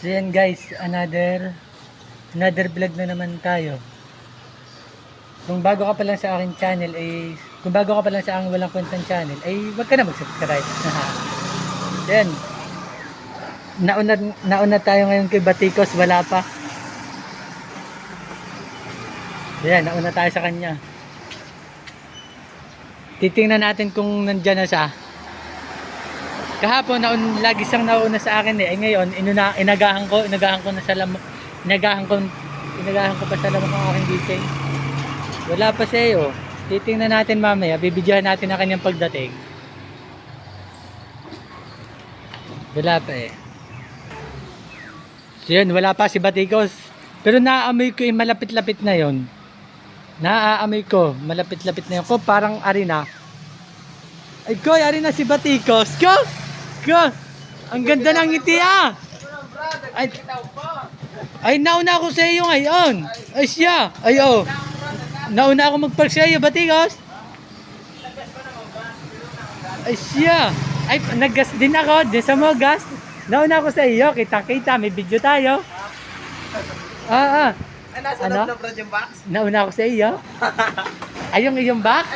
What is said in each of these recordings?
So yan guys, another another vlog na naman tayo. Kung bago ka pa lang sa akin channel ay kung bago ka pa lang sa aking walang kwentang channel ay wag ka na mag-subscribe. yan. Nauna nauna tayo ngayon kay Batikos, wala pa. Yan, nauna tayo sa kanya. Titingnan natin kung nandyan na siya. Kahapon naun lagi siyang nauna sa akin eh. Ay ngayon inuna inagahan ko, inagahan ko na sa lam inagahan ko inagahan ko pa sa lamok ng aking DJ. Wala pa siya eh, oh. Titingnan natin mamaya, bibidyohan natin ang kanyang pagdating. Wala pa eh. So yun, wala pa si Batikos. Pero naaamoy ko yung malapit-lapit na yon. Naaamoy ko, malapit-lapit na yun. Ko parang arena. Ay, ko, arena si Batikos. Ko! Ko! Ang ganda ng ngiti ah! Ay, ay nauna ako sa iyo ngayon. Ay siya. Ay oh. Nauna ako mag-park sa iyo, Batikos. Ay siya. Ay, naggas din ako. Din sa mga gas. Nauna ako sa iyo. Kita-kita. May video tayo. Ah, ah. Ay, nasa Ano? loob ng project box? Nauna ako sa iyo. Ay, yung iyong box,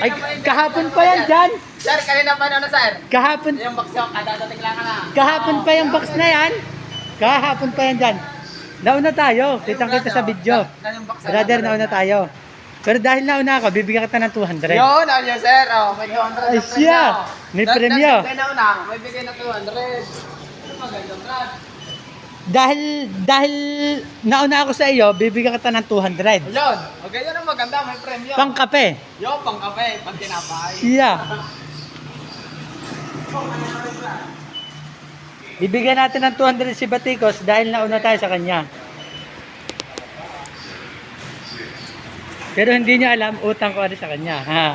Ay, kahapon pa yan dyan. Sir, kanina pa ano, sir? Kahapon, Yung box yung kadadating lang ka na. kahapon pa yung box na yan. Kahapon pa yan dyan. Nauna tayo. Kitang kita sa video. Brother, nauna tayo. Pero dahil nauna ako, bibigyan kita ng 200. Yun, ano yun, sir? Oh, may 200 Ay, siya. May premyo. dahil na una, may bigay na 200. Ano maganda, Brad? Dahil, dahil nauna ako sa iyo, bibigyan kita ng 200. Yun, okay yun ang maganda, may premyo. Pang kape. Yo, pang kape, pang tinapay. Siya. Bibigyan natin ng 200 si Batikos dahil nauna tayo sa kanya. Pero hindi niya alam, utang ko rin sa kanya. Ha?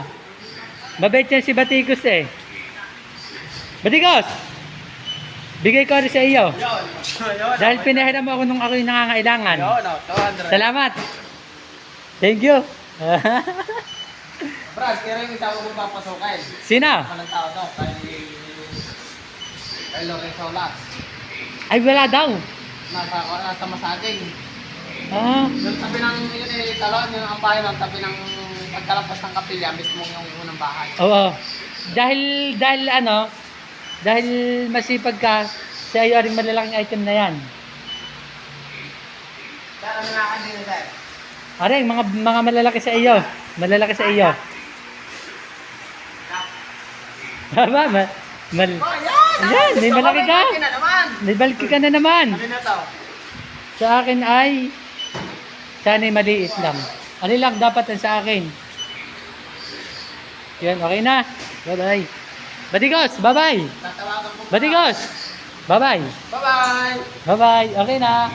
Mabait yan si Batikos eh. Batikos! Bigay ko rin sa iyo. Yun, yun. Dahil pinahiram mo ako nung ako yung nangangailangan. Oh, 200. Salamat! Thank you! Brad, kaya yung isa ko papasukin. Sino? Ako ng tao to, kay... Kay Lorenzo Las. Ay, wala daw. Nasa, nasa masaging. Ah, Yung tabi ng yun eh, talon, yung ang bahay ng tabi ng pagkalapos ng kapilya, mismo yung unang bahay. oo. Dahil, dahil ano, dahil masipag ka, sa iyo rin malalaking item na yan. Sir, ano na ka din, sir? Aring, mga, mga malalaki sa iyo. Malalaki sa iyo. Tama, ma, mal, Oh, yan! Ayan, may malaki ka. malaki may balki ka na naman. Ano? Sa akin ay, sana'y maliit lang. Ano lang dapat ang sa akin? Yan, okay na. Bye-bye. Batigos, bye-bye. Batigos, bye-bye. Bye-bye! Bye-bye. Okay na.